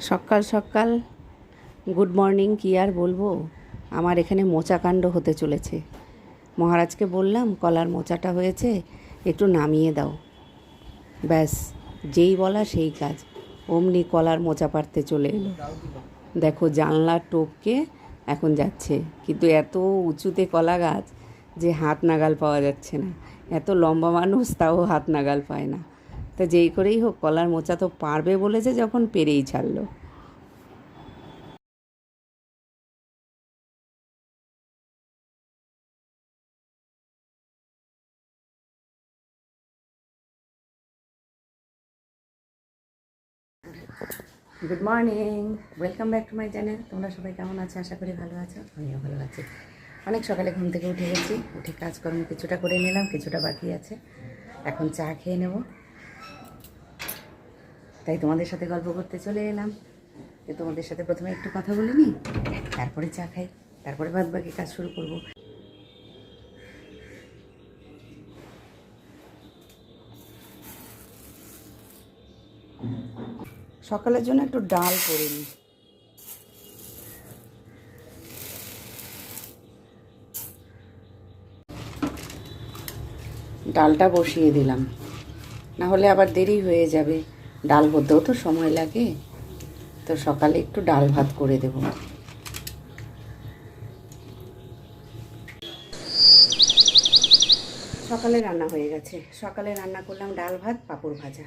সকাল সকাল good morning, কি আর বলব? আমার এখানে মোচাকাণ্ড হতে চলেছে। মহারাজকে বললাম, কলার মোচাটা হয়েছে, একটু নামিয়ে দাও। ব্যাস, যেই বলা সেই কাজ। অমনি কলার মোচা পাড়তে চলে এলো। দেখো, জানলার টোপকে এখন যাচ্ছে। কিন্তু এত উঁচুতে কলা গাছ যে হাত নাগাল পাওয়া যাচ্ছে না। এত লম্বা মানুষ, তাও হাত নাগাল পায় না। তা যেই করেই হোক, কলার মোচা তো পারবে বলেছে যখন পেরেই ছাড়লো। Good morning welcome back to my channel তোমরা সবাই কেমন আছো? আশা করি ভালো আছো। আমিও ভালো আছি। অনেক সকালে ঘুম থেকে উঠে গেছি। উঠে কাজকর্ম কিছুটা করে নিলাম, কিছুটা বাকি আছে। এখন চা খেয়ে নেব। তাই তোমাদের সাথে গল্প করতে চলে এলাম। যে তোমাদের সাথে প্রথমে একটু কথা বলে নিই, তারপরে চা খাই, তারপরে বাদ বাকি কাজ শুরু করব। সকালের জন্য একটু ডাল করে নিই। ডালটা বসিয়ে দিলাম। না হলে আবার দেরি হয়ে যাবে। ডাল হতেও তো সময় লাগে। তো সকালে একটু ডাল ভাত করে দেব। সকালে রান্না হয়ে গেছে। সকালে রান্না করলাম ডাল ভাত, পাঁপড় ভাজা।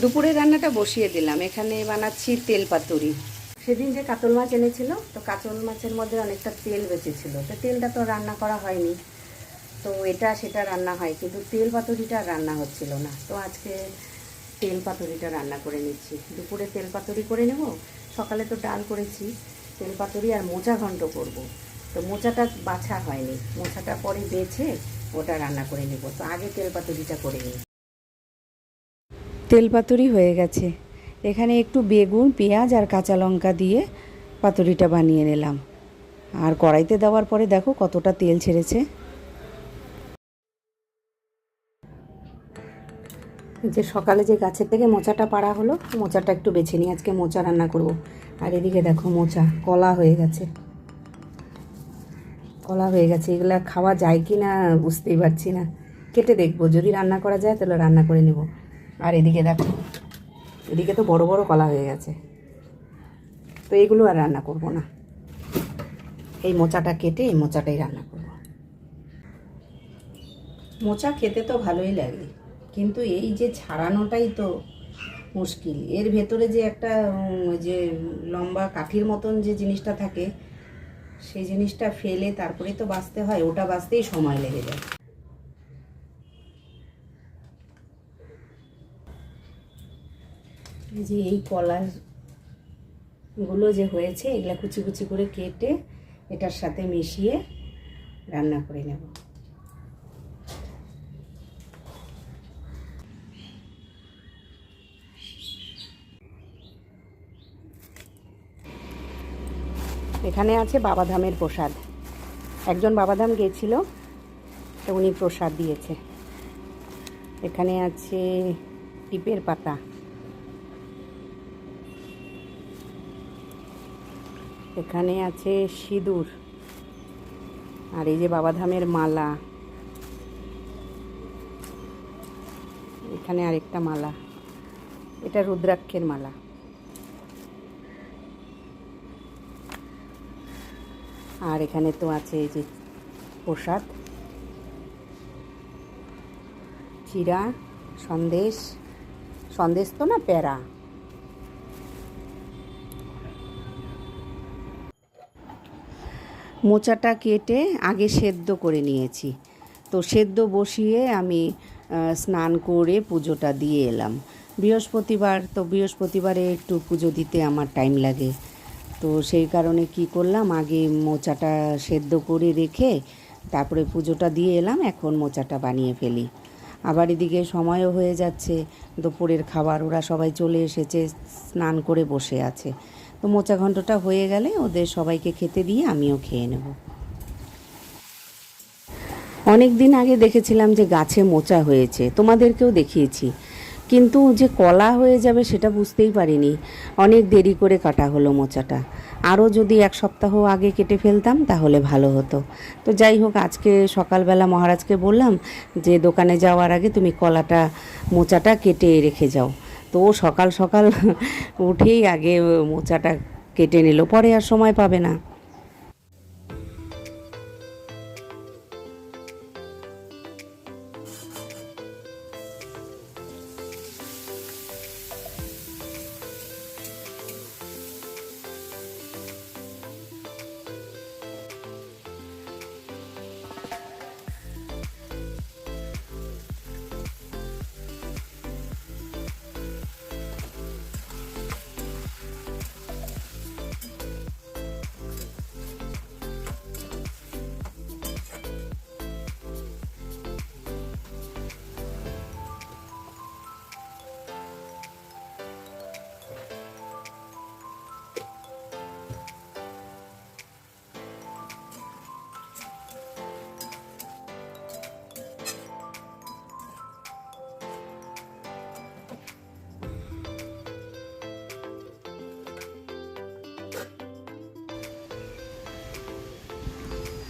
দুপুরে রান্নাটা বসিয়ে দিলাম। এখানে বানাচ্ছি তেল পাতুরি। সেদিন যে কাতল মাছ এনেছিল, তো কাতল মাছের মধ্যে অনেকটা তেল বেঁচেছিল। তো তেলটা তো রান্না করা হয়নি। তো এটা সেটা রান্না হয়, কিন্তু তেল পাতুরিটা রান্না হচ্ছিল না। তো আজকে তেল পাতুরিটা রান্না করে নিচ্ছি। দুপুরে তেল পাতুরি করে নেব, সকালে তো ডাল করেছি, তেল পাতুরি আর মোচা ঘন্ট করব। তো মোচাটা বাছা হয়নি, মোচাটা পরে বেছে ওটা রান্না করে নেব। তো আগে তেল পাতুরিটা করে নিই। তেল পাতুরি হয়ে গেছে। এখানে একটু বেগুন, পেঁয়াজ আর কাঁচা লঙ্কা দিয়ে পাতুরিটা বানিয়ে নিলাম। আর কড়াইতে দেওয়ার পরে দেখো কতটা তেল ছেড়েছে। যে সকালে যে গাছের থেকে মোচাটা পাড়া হলো, মোচাটা একটু বেছে নিই আজকে মোচা রান্না করব। আর এদিকে দেখো মোচা, কলা হয়ে গেছে। কলা হয়ে গেছে, এগুলা খাওয়া যায় কি না বুঝতেই পারছি না। কেটে দেখব, যদি রান্না করা যায় তাহলে রান্না করে নেব। আর এদিকে দেখো, এদিকে তো বড় বড় কলা হয়ে গেছে। তো এগুলো আর রান্না করব না। এই মোচাটা কেটে এই মোচাটাই রান্না করব। মোচা খেতে তো ভালোই লাগে। কিন্তু এই যে ছাড়ানোটাই তো মুশকিল। এর ভেতরে যে একটা যে লম্বা কাঠির মতন যে জিনিসটা থাকে, সেই জিনিসটা ফেলে তারপরে তো বাঁচতে হয়, ওটা বাঁচতেই সময় লেগে যায়। যে এই কলারগুলো যে হয়েছে, এগুলা কুচি কুচি করে কেটে এটার সাথে মিশিয়ে রান্না করে নেব। এখানে আছে বাবাধামের প্রসাদ। একজন বাবাধাম গেছিল, তো উনি প্রসাদ দিয়েছে। এখানে আছে টিপের পাতা। এখানে আছে সিঁদুর। আর এই যে বাবাধামের মালা। এখানে আরেকটা মালা। এটা রুদ্রাক্ষের মালা। আর এখানে তো আছে এই যে প্রসাদ। চিরা সন্দেশ সন্দেশ তো না প্যারা? মোচাটা কেটে আগে সেদ্ধ করে নিয়েছি। তো সেদ্ধ বসিয়ে আমি স্নান করে পুজোটা দিয়ে এলাম। বৃহস্পতিবার, তো বৃহস্পতিবারে একটু পুজো দিতে আমার টাইম লাগে। তো সেই কারণে কি করলাম, আগে মোচাটা সেদ্ধ করে রেখে তারপরে পুজোটা দিয়ে এলাম, এখন মোচাটা বানিয়ে ফেলি। আবার এদিকে সময়ও হয়ে যাচ্ছে, দুপুরের খাবার, ওরা সবাই চলে এসেছে, স্নান করে বসে আছে। তো মোচা ঘন্টটা হয়ে গেলে ওদের সবাইকে খেতে দিয়ে আমিও খেয়ে নেব। অনেক দিন আগে দেখেছিলাম যে গাছে মোচা হয়েছে, তোমাদেরকেও দেখিয়েছি। কিন্তু যে কলা হয়ে যাবে সেটা বুঝতেই পারিনি। অনেক দেরি করে কাটা হলো মোচাটা। আরও যদি এক সপ্তাহ আগে কেটে ফেলতাম তাহলে ভালো হতো। তো যাই হোক, আজকে সকালবেলা মহারাজকে বললাম যে, দোকানে যাওয়ার আগে তুমি কলাটা, মোচাটা কেটে রেখে যাও। তো সকাল সকাল উঠেই আগে মোচাটা কেটে নিল। পরে আর সময় পাবে না।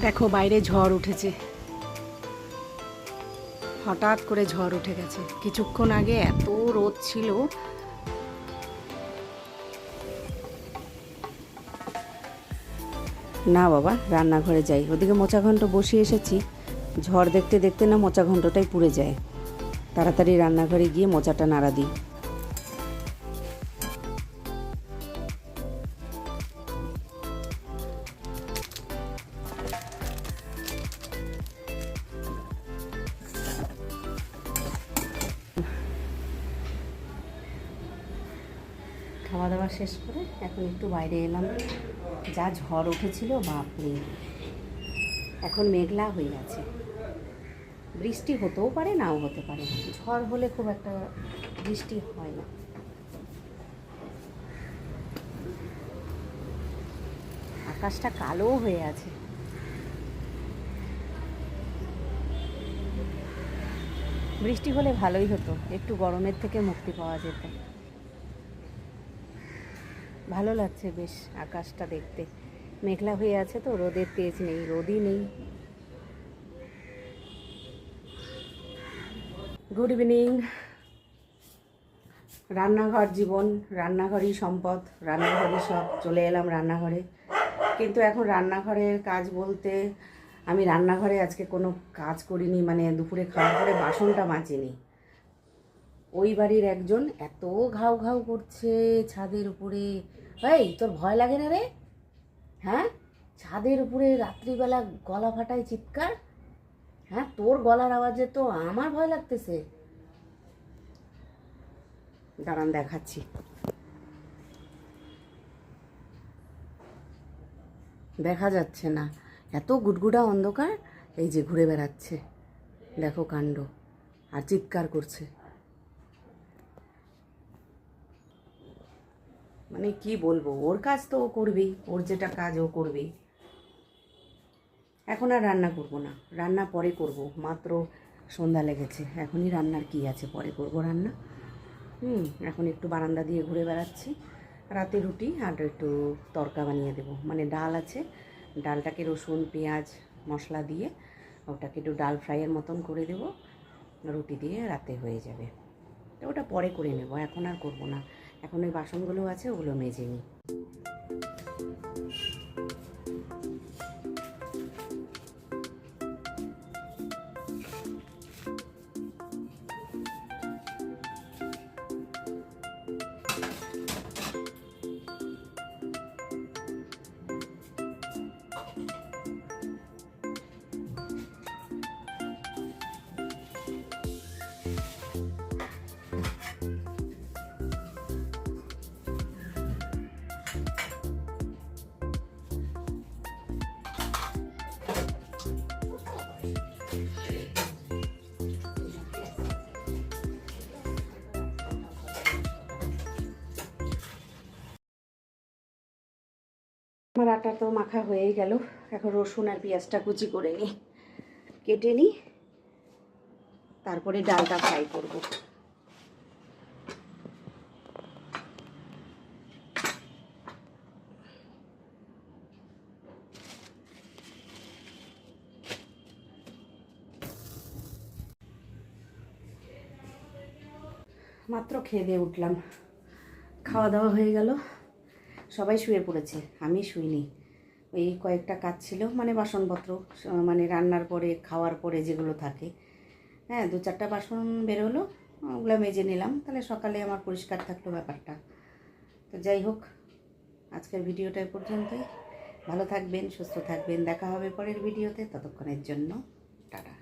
দেখো, বাইরে ঝড় উঠেছে। হঠাৎ করে ঝড় উঠে গেছে। কিছুক্ষণ আগে এত রোদ ছিল। না বাবা, রান্নাঘরে যাই। ওদিকে মোচা ঘন্ট বসিয়ে এসেছি। ঝড় দেখতে দেখতে না মোচা ঘন্টটাই পুড়ে যায়। তাড়াতাড়ি রান্নাঘরে গিয়ে মোচাটা নাড়া দিই। খাওয়া দাওয়া শেষ করে এখন একটু বাইরে এলাম। যা ঝড় উঠেছিল, বাপরে। এখন মেঘলা হয়ে আছে বৃষ্টি হতেও পারে, নাও হতে পারে। ঝড় হলে খুব একটা বৃষ্টি হয় না। আকাশটা কালো হয়ে আছে। বৃষ্টি হলে ভালোই হতো, একটু গরমের থেকে মুক্তি পাওয়া যেত। ভালো লাগছে বেশ আকাশটা দেখতে। মেঘলা হয়ে আছে তো, রোদের তেজ নেই, রোদই নেই। গুড ইভিনিং রান্নাঘর জীবন, রান্নাঘরই সম্পদ রান্নাঘরই সব চলে এলাম রান্নাঘরে। কিন্তু এখন রান্নাঘরের কাজ বলতে আমি রান্নাঘরে আজকে কোনো কাজ করিনি মানে দুপুরে খাওয়ার পরে বাসনটা মাজিনি। ওই বাড়ির একজন এত ঘাউ ঘাউ করছে ছাদের উপরে। এই, তোর ভয় লাগে না রে? হ্যাঁ? ছাদের উপরে রাত্রিবেলা গলা ফাটায় চিৎকার? হ্যাঁ তোর গলার আওয়াজে তো আমার ভয় লাগতেছে। দাঁড়ান, দেখাচ্ছি। দেখা যাচ্ছে না। এত গুডগুডা অন্ধকার, এই যে ঘুরে বেড়াচ্ছে। দেখো কাণ্ড, আর চিৎকার করছে। মানে কি বলব? ওর কাজ তো ও করবেই, ওর যেটা কাজ ও করবেই। এখন আর রান্না করব না, রান্না পরে করব, মাত্র সন্ধ্যা লেগেছে, এখনই রান্নার কি আছে, পরে করব রান্না। হুম, এখন একটু বারান্দা দিয়ে ঘুরে বেড়াচ্ছি, রাতে রুটি আর একটু তরকা বানিয়ে দেবো। মানে ডাল আছে, ডালটাকে রসুন, পেঁয়াজ, মশলা দিয়ে ওটাকে একটু ডাল ফ্রাইয়ের মতন করে দেব, রুটি দিয়ে রাতে হয়ে যাবে। ওটা পরে করে নেব, এখন আর করব না। এখন ওই বাসনগুলো আছে ওগুলো মেজে নিই। আমার আটা তো মাখা হয়েই গেল। এখন রসুন আর পেঁয়াজটা কুচি করে নিই। কেটে নিই। তারপরে ডালটা ফ্রাই করব। মাত্র খেয়ে দিয়ে উঠলাম। খাওয়া দাওয়া হয়ে গেল। সবাই শুয়ে পড়েছে, আমি শুইনি। ওই কয়েকটা কাজ ছিল মানে বাসনপত্র মানে রান্নার পরে, খাওয়ার পরে যেগুলো থাকে। হ্যাঁ দু চারটা বাসন বেরোলো, ওগুলো মেজে নিলাম, তাহলে সকালে আমার পরিষ্কার থাকল ব্যাপারটা। তো যাই হোক, আজকের ভিডিওটা পর্যন্তই। ভালো থাকবেন, সুস্থ থাকবেন, দেখা হবে পরের ভিডিওতে, ততক্ষণের জন্য, টাটা।